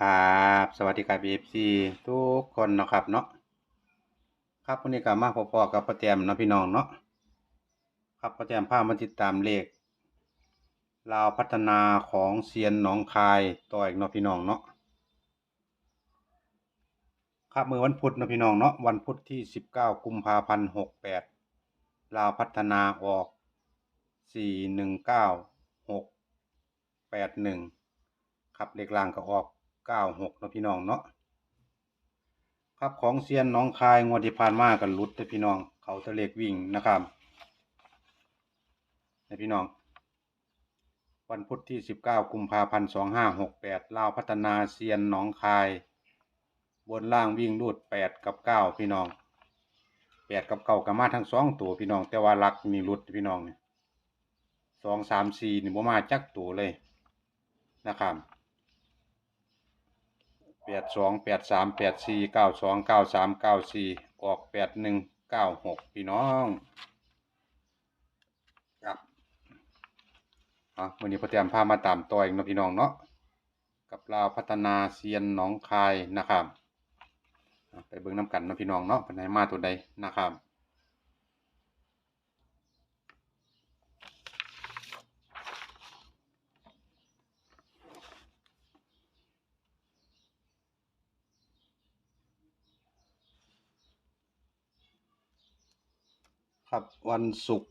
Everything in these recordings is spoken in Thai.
ครับสวัสดีครับ FC ทุกคนนะครับเนาะครับวันนี้ก็มาพบๆกับป้าแจมเนาะพี่น้องเนาะครับป้าแจมพามาติดตามเลขลาวพัฒนาของเซียนหนองคายต่ออีกเนาะพี่น้องเนาะครับมือวันพุธเนาะพี่น้องเนาะวันพุธที่ 19 กุมภาพันธ์68ลาวพัฒนาออก 419681 ครับเลขล่างก็ออก เนาหกนะพี่น้องเนาะครับของเซียนน้องคายงวดที่ผ่านมากันลุดเด้อพี่น้อง เขาตะเลขวิ่งนะครับนะพี่น้อง วันพุธที่19กุมภาพันธ์2568ลาวพัฒนาเซียนหนองคาย บนล่างวิ่งรูด8กับ9พี่น้อง8กับ9ก็มาทั้งสองตัวพี่น้อง แต่ว่าลักนี่รุดพี่น้องเนี่ยสองสามสี่นี่บ่มาจักตัวเลยนะครับ แปดสองแปดสามแปดสี่เก้าสองเก้าสามเก้าสี่ออกแปดหนึ่งเก้าหกพี่น้องครับอะวันนี้พอเตรียมพามาตามต่ออีกเนะพี่น้องเนาะกับลาวพัฒนาเซียนหนองคายนะครับไปเบิ้งน้ำกันนะพี่น้องเนาะเป็นไหนมาตัวใดนะครับ ครับวันศุกร์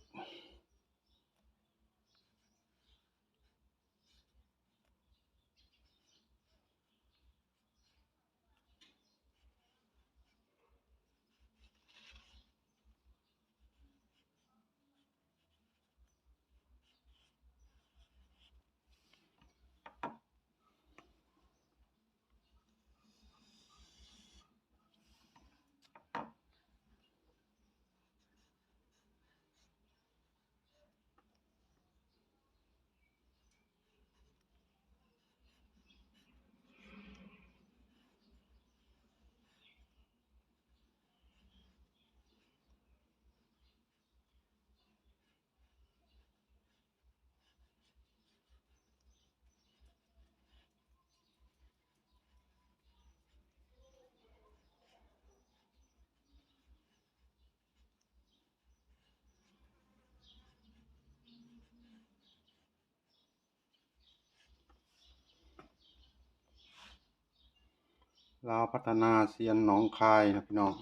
ลาวพัฒนาเซียนหนองคายนะพี่น้อง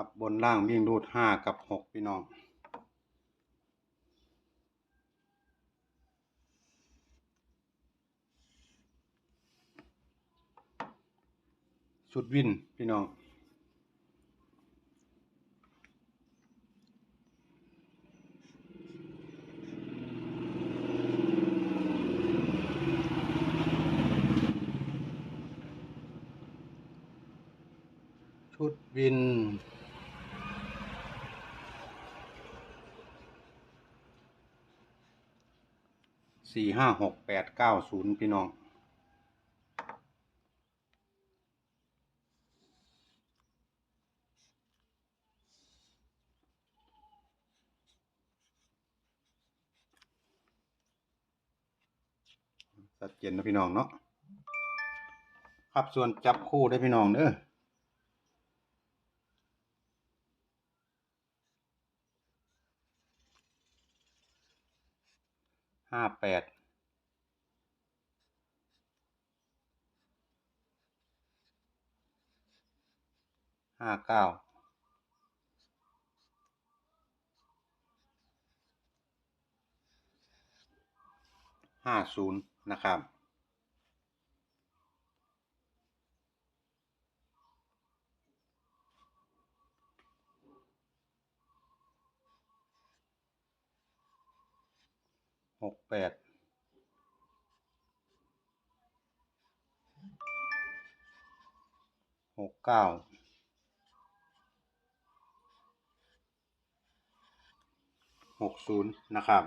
ครับบนล่างวิ่งรูดห้ากับหกพี่น้องชุดวินพี่น้องชุดวิน สี่ห้าหกแปดเก้าศูนย์พี่น้อง สัดเจนนะพี่น้องเนาะ ครับส่วนจับคู่ได้พี่น้องเด้อ ห้าแปดห้าเก้าห้าศูนย์นะครับ กแปดหกเก้าหกศูนย์นะครับ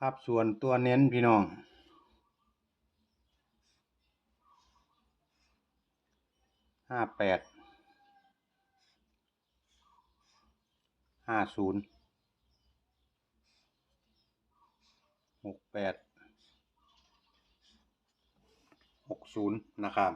ครับส่วนตัวเน้นพี่น้อง ห้าแปดห้าศูนย์หกแปดหกศูนย์นะครับ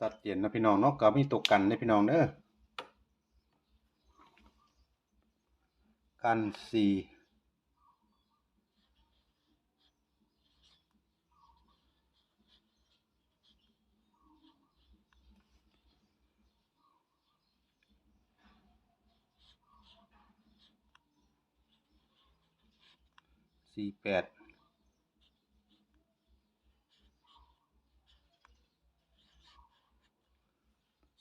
ตัดเย็นนะพี่น้องเนาะก็มีตกกันนะพี่น้องเด้อกันสี่สี่แปด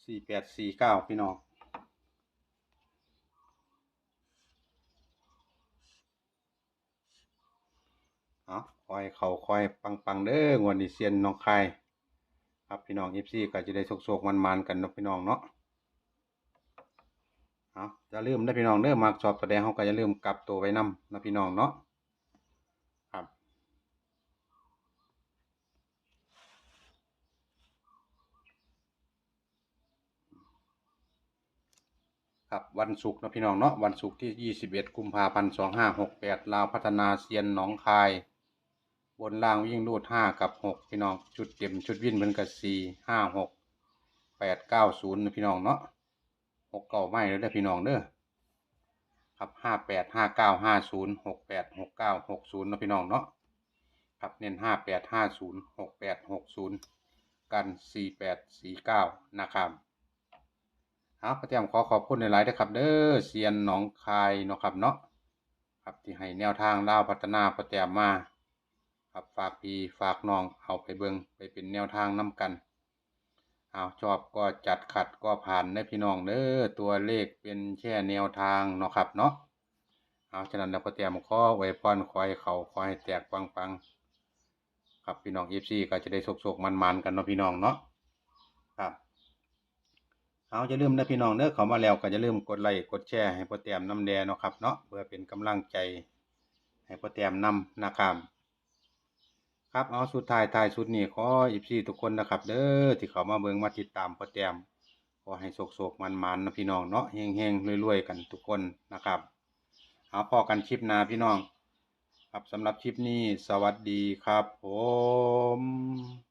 สี่แปดสี่เก้าพี่น้องเอาคอยเขาคอยปังปังๆเด้องวดนี้เซียนน้องคายครับพี่น้องเอฟซีก็จะได้โศกๆมันๆกันเนาะพี่น้องเนาะเอาอย่าลืมนะพี่น้องเด้อมากชอบแสดงเขาก็อย่าลืมกลับตัวไว้นำนะพี่น้องเนาะ ครับวันศุกร์นะพี่น้องเนาะวันศุกร์ที่ 21 กุมภาพันธ์ 2568 ลาวพัฒนาเซียนหนองคาย บนล่างวิ่งรูด 5 กับ 6 พี่น้องชุดเต็มชุดวิ่นเป็นกับ 4 5 6 8 9 0นะพี่น้องเนาะ6เก่าไม่เลยเด้อพี่น้องเด้อครับ 5 8 5 9 5 0 6 8 6 9 6 0นะพี่น้องเนาะครับเน้น 5 8 5 0 6 8 6 0 กัน 4 8 4 9 นะครับ ครับพระเจ้าขอขอบคุณในหลายๆนะครับ เด้อเซียนหนองคายเนาะครับเนาะครับที่ให้แนวทางเล่าวพัฒนาพระเจ้ามา ครับฝากพี่ฝากน้องเอาไปเบิงไปเป็นแนวทางนํกันเอาชอบก็จัดขัดก็ผ่านได้พี่น้องเด้อตัวเลขเป็นแค่แนวทางเนาะครับเนาะเอาฉะนั้นแล้วพระเจ้าขอไว้พรคอยเขาคอยแตกปังๆครับพี่น้องเอฟซีก็จะได้โศกๆมันๆกันเนาะพี่น้องเนาะครับ เอาจะลืมนะพี่น้องเด้อเขามาแล้วก็จะลืมกดไลค์กดแชร์ให้พ่อแต้มน้ำแดงเนาะครับเนาะเพื่อเป็นกำลังใจให้พ่อแต้มนำนะครับครับเอาสุดท้ายท้ายสุดนี้ขออีพีทุกคนนะครับ เด้อที่เขามาเบิ่งมาติดตามพ่อแต้มขอให้โศกๆมันๆนนะพี่น้องเนาะเฮงๆรวยๆกันทุกคนนะครับเอาพอกันคลิปหน้าพี่น้อง ครับสำหรับคลิปนี้สวัสดีครับผม